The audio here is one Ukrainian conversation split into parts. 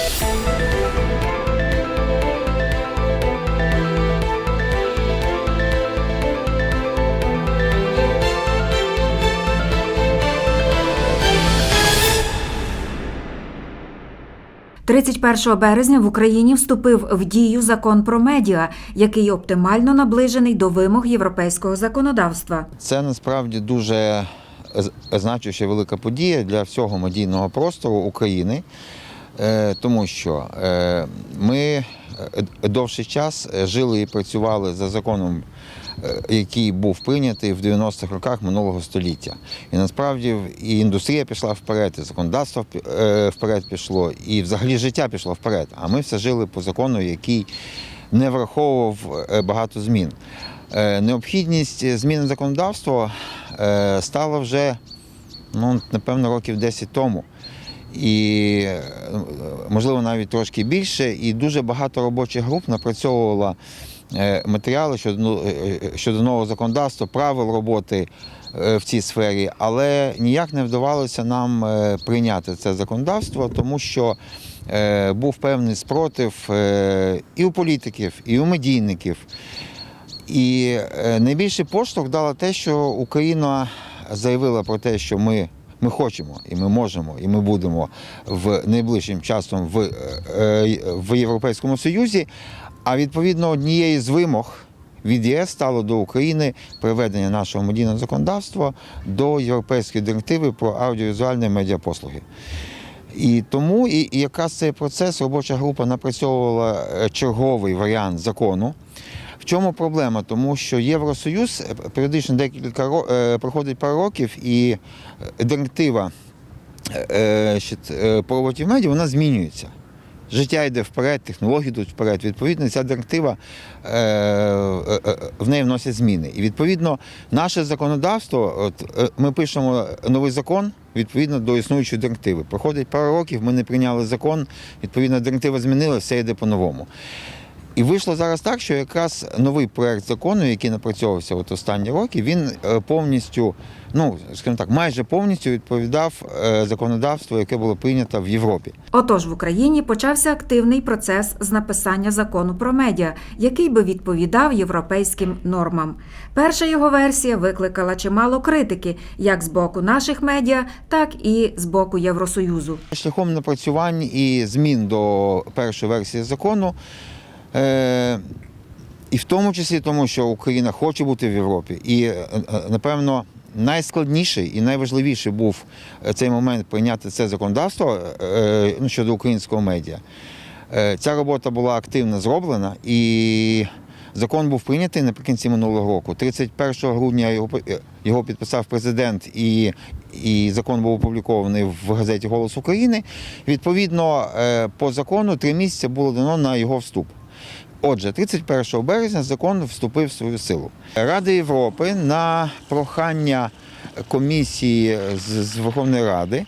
– 31 березня в Україні вступив в дію закон про медіа, який оптимально наближений до вимог європейського законодавства. Це насправді дуже значуща велика подія для всього медійного простору України, тому що е, ми е, довший час е, жили і працювали за законом, е, який був прийнятий в 90-х роках минулого століття. І насправді і індустрія пішла вперед, і законодавство е, вперед пішло, і взагалі життя пішло вперед. А ми все жили по закону, який не враховував е, багато змін. Е, Необхідність зміни законодавства е, стала вже, ну, напевно, років 10 тому. І, е, можливо, навіть трошки більше. І дуже багато робочих груп напрацьовувала е, матеріали щодо, ну, е, щодо нового законодавства, правил роботи в цій сфері, але ніяк не вдавалося нам прийняти це законодавство, тому що був певний спротив і у політиків, і у медійників. І найбільший поштовх дало те, що Україна заявила про те, що ми, ми хочемо, і ми можемо, і ми будемо в найближчим часом в, е, е, в Європейському Союзі. А відповідно однією з вимог від ЄС стало до України приведення нашого медійного законодавства до європейської директиви про аудіовізуальні медіапослуги. І тому і, і якраз цей процес робоча група напрацьовувала е, черговий варіант закону. Чому проблема? Тому що Євросоюз е, періодично декілька е, проходить пару років, і е, директива в медіа вона змінюється. Життя йде вперед, технології йдуть вперед. Відповідно, ця директива в неї вносять зміни. І відповідно, наше законодавство, от ми пишемо новий закон відповідно до існуючої директиви. Проходить пару років, ми не прийняли закон, відповідно, директива змінилася, все йде по-новому. І вийшло зараз так, що якраз новий проект закону, який напрацьовувався от останні роки, він е, повністю, ну скажімо так, майже повністю відповідав е, законодавству, яке було прийнято в Європі. Отож, в Україні почався активний процес з написання закону про медіа, який би відповідав європейським нормам. Перша його версія викликала чимало критики, як з боку наших медіа, так і з боку Євросоюзу. Шляхом напрацювань і змін до першої версії закону. Е, і в тому числі тому, що Україна хоче бути в Європі. І, е, е, напевно, найскладніший і найважливіший був цей момент прийняти це законодавство ну, щодо українського медіа. Ця робота була активно зроблена і закон був прийнятий наприкінці минулого року. 31 грудня його, його підписав президент і, і закон був опублікований в газеті Голос України. Відповідно, по закону три місяці було дано на його вступ. Отже, 31 березня закон вступив в свою силу. Рада Європи на прохання комісії з, Верховної Ради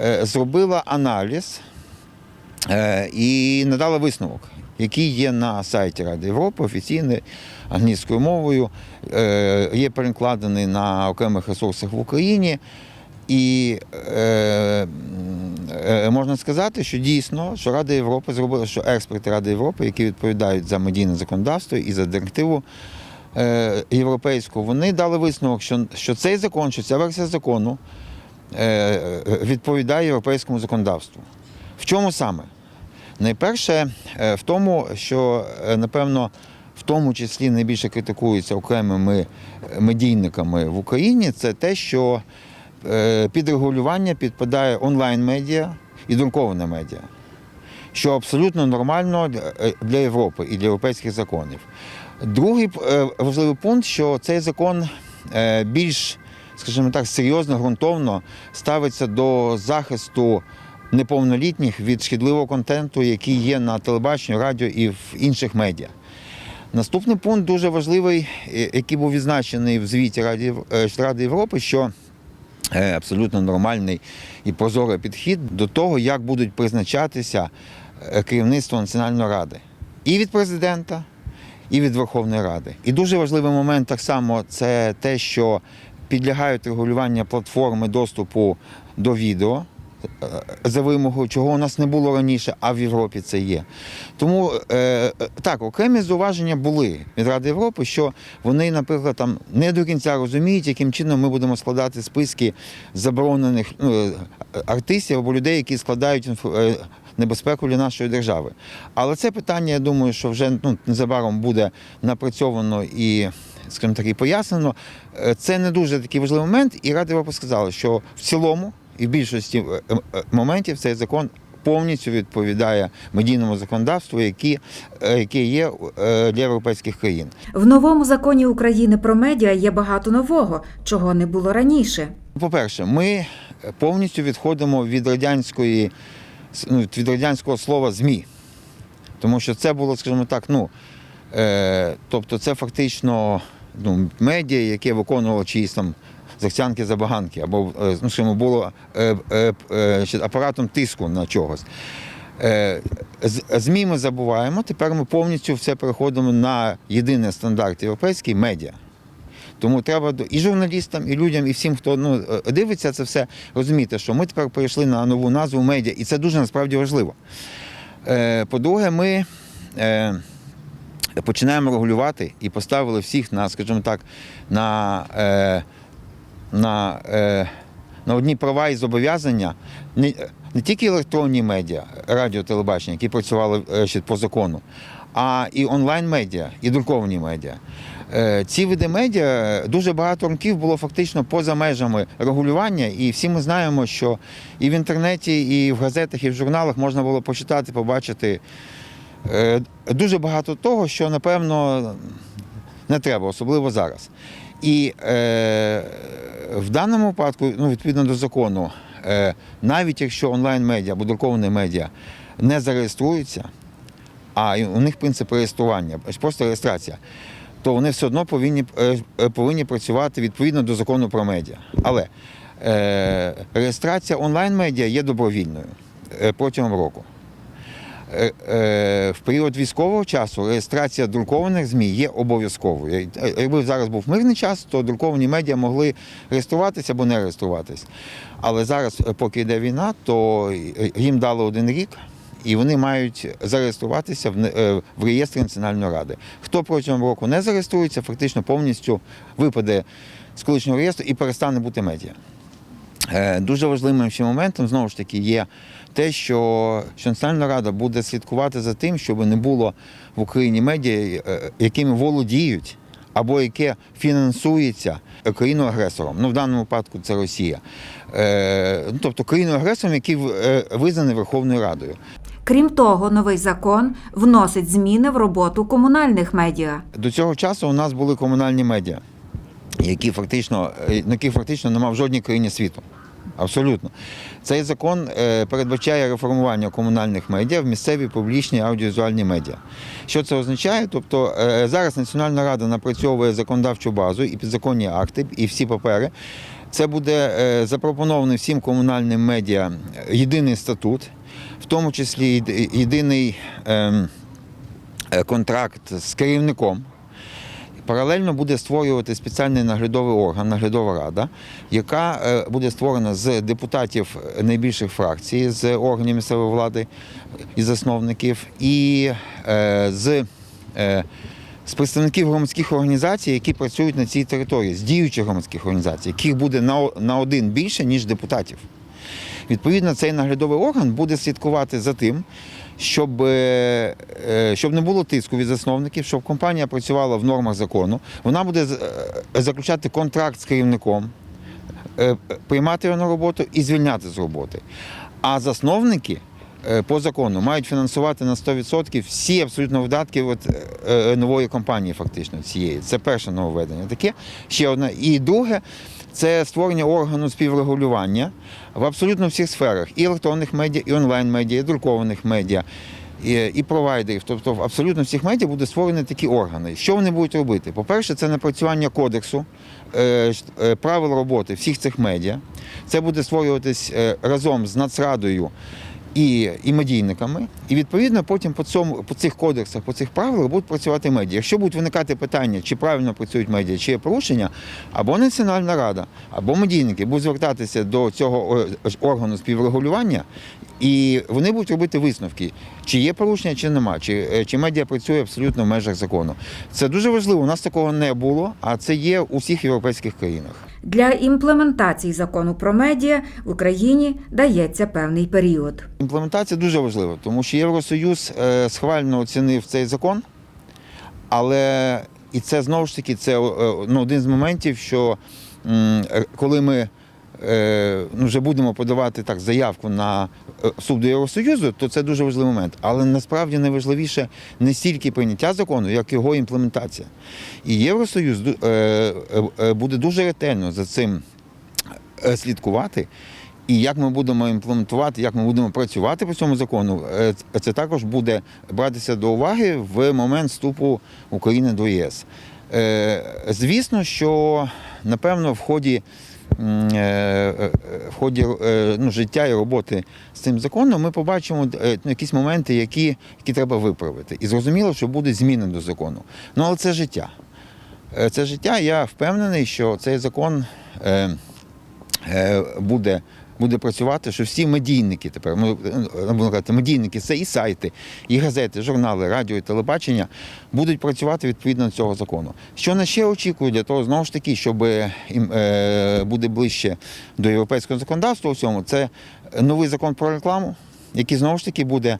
е, зробила аналіз е, і надала висновок, який є на сайті Ради Європи, офіційний англійською мовою, е, є перекладений на окремих ресурсах в Україні. І можна сказати, що дійсно, що Рада Європи зробила, що експерти Ради Європи, які відповідають за медійне законодавство і за директиву е, європейську, вони дали висновок, що, що цей закон, що ця версія закону е, відповідає європейському законодавству. В чому саме? Найперше, е, в тому, що, е, напевно, в тому числі найбільше критикується окремими е, медійниками в Україні, це те, що е, під регулювання підпадає онлайн-медіа і друковане медіа, що абсолютно нормально для- е, Європи і для європейських законів. Другий е, важливий пункт, що цей закон е, більш, скажімо так, серйозно, ґрунтовно ставиться до захисту неповнолітніх від шкідливого контенту, який є на телебаченні, радіо і в інших медіа. Наступний пункт дуже важливий, е, який був відзначений в звіті Ради, е, Ради Європи, що е, абсолютно нормальний і прозорий підхід до того, як будуть призначатися е, керівництво Національної ради і від президента, і від Верховної Ради. І дуже важливий момент так само це те, що підлягають регулювання платформи доступу до відео. За вимогою, чого у нас не було раніше, а в Європі це є. Тому е, е, так, окремі зауваження були від Ради Європи, що вони, наприклад, там не до кінця розуміють, яким чином ми будемо складати списки заборонених ну, е, артистів або людей, які складають інфо- е, небезпеку для нашої держави. Але це питання, я думаю, що вже ну, незабаром буде напрацьовано і, скажімо так, і пояснено. Е, Це не дуже такий важливий момент, і Рада Європи сказала, що в цілому і в більшості е, е, моментів цей закон повністю відповідає медійному законодавству, які, е, яке є для європейських країн. В новому законі України про медіа є багато нового, чого не було раніше. По-перше, ми повністю відходимо від радянської ну, від радянського слова ЗМІ. Тому що це було, скажімо так, ну тобто це фактично ну, медіа, яке виконувало чиїсь там захцянки забаганки, або е, ну, скажімо, було е, е, апаратом тиску на чогось. ЗМІ ми забуваємо, тепер ми повністю все переходимо на єдиний стандарт європейський медіа. Тому треба і журналістам, і людям, і всім, хто ну, дивиться це все, розуміти, що ми тепер перейшли на нову назву медіа, і це дуже насправді важливо. По-друге, ми починаємо регулювати і поставили всіх на, скажімо так, на, на, е, на одні права і зобов'язання не, не тільки електронні медіа, радіо, телебачення, які працювали е, ще по закону, а і онлайн-медіа, і друковані медіа. Е, Ці види медіа дуже багато років було фактично поза межами регулювання, і всі ми знаємо, що і в інтернеті, і в газетах, і в журналах можна було почитати, побачити е, дуже багато того, що напевно не треба, особливо зараз. І е, в даному випадку, ну, відповідно до закону, е, навіть якщо онлайн-медіа або друковане медіа не зареєструються, а у них принцип реєстрування, просто реєстрація, то вони все одно повинні, е, е, повинні працювати відповідно до закону про медіа. Але е, реєстрація онлайн-медіа є добровільною е, протягом року. Е, е, В період військового часу реєстрація друкованих ЗМІ є обов'язковою. Е, Якби зараз був мирний час, то друковані медіа могли реєструватися або не реєструватись. Але зараз, поки йде війна, то їм дали один рік, і вони мають зареєструватися в реєстрі Національної ради. Хто протягом року не зареєструється, фактично повністю випаде з колишнього реєстру і перестане бути медіа. Е, Дуже важливим ще моментом знову ж таки є те, що, Національна рада буде слідкувати за тим, щоб не було в Україні медіа, е, якими володіють або яке фінансується країною-агресором. Ну, в даному випадку це Росія. Е, ну, Тобто країною-агресором, який е, визнаний Верховною Радою. Крім того, новий закон вносить зміни в роботу комунальних медіа. До цього часу у нас були комунальні медіа, які фактично, на яких фактично немає в жодній країні світу. Абсолютно. Цей закон е, передбачає реформування комунальних медіа в місцеві публічні аудіовізуальні медіа. Що це означає? Тобто е, зараз Національна рада напрацьовує законодавчу базу і підзаконні акти, і всі папери. Це буде е, запропонований всім комунальним медіа єдиний статут, в тому числі єдиний ем, контракт з керівником. Паралельно буде створювати спеціальний наглядовий орган, наглядова рада, яка е, буде створена з депутатів найбільших фракцій, з органів місцевої влади і засновників, і е, з, е, з представників громадських організацій, які працюють на цій території, з діючих громадських організацій, яких буде на, на один більше, ніж депутатів. Відповідно, цей наглядовий орган буде слідкувати за тим, щоб, е, е, щоб не було тиску від засновників, щоб компанія працювала в нормах закону. Вона буде е, заключати контракт з керівником, приймати його на роботу і звільняти з роботи. А засновники по закону мають фінансувати на 100% всі абсолютно видатки от, нової компанії, фактично цієї. Це перше нововведення. Таке ще одне. І друге. Це створення органу співрегулювання в абсолютно всіх сферах і електронних медіа, і онлайн-медіа, і друкованих медіа, і, провайдерів. Тобто в абсолютно всіх медіа буде створені такі органи. Що вони будуть робити? По-перше, це напрацювання кодексу е, е, правил роботи всіх цих медіа. Це буде створюватись е, разом з Нацрадою і, і медійниками, і відповідно потім по цьому по цих кодексах, по цих правилах будуть працювати медіа. Якщо будуть виникати питання, чи правильно працюють медіа, чи є порушення, або Національна рада, або медійники будуть звертатися до цього органу співрегулювання, і вони будуть робити висновки, чи є порушення, чи нема, чи, е, чи медіа працює абсолютно в межах закону. Це дуже важливо. У нас такого не було, а це є у всіх європейських країнах. Для імплементації закону про медіа в Україні дається певний період. Імплементація дуже важлива, тому що Євросоюз е, схвально оцінив цей закон, але і це знову ж таки це е, ну, один з моментів, що е, коли ми вже будемо подавати так заявку на е, суд до Євросоюзу, то це дуже важливий момент. Але насправді найважливіше не стільки прийняття закону, як його імплементація. І Євросоюз е, е, е, буде дуже ретельно за цим е, слідкувати. І як ми будемо імплементувати, як ми будемо працювати по цьому закону, е, це також буде братися до уваги в момент вступу України до ЄС. Е, Звісно, що напевно в ході, е, е, в ході е, ну, життя і роботи з цим законом ми побачимо е, ну, якісь моменти, які, які треба виправити. І зрозуміло, що будуть зміни до закону. Ну але це життя. Е, Це життя. Я впевнений, що цей закон. е, е, буде, буде працювати, що всі медійники тепер, ми е, будемо казати, медійники це і сайти, і газети, журнали, радіо і телебачення будуть працювати відповідно до цього закону. Що нас ще очікує для того, знову ж таки, щоб їм, е, буде ближче до європейського законодавства у цьому, це новий закон про рекламу, який знову ж таки буде.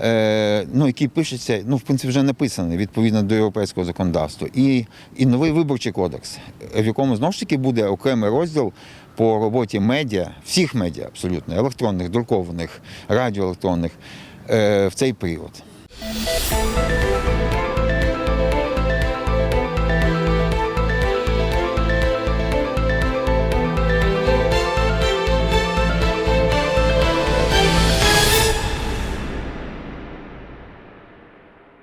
е, Ну, який пишеться, ну, в принципі, вже написаний відповідно до європейського законодавства, і, і новий виборчий кодекс, в якому знову ж таки буде окремий розділ по роботі медіа, всіх медіа абсолютно, електронних, друкованих, радіоелектронних, е, в цей період.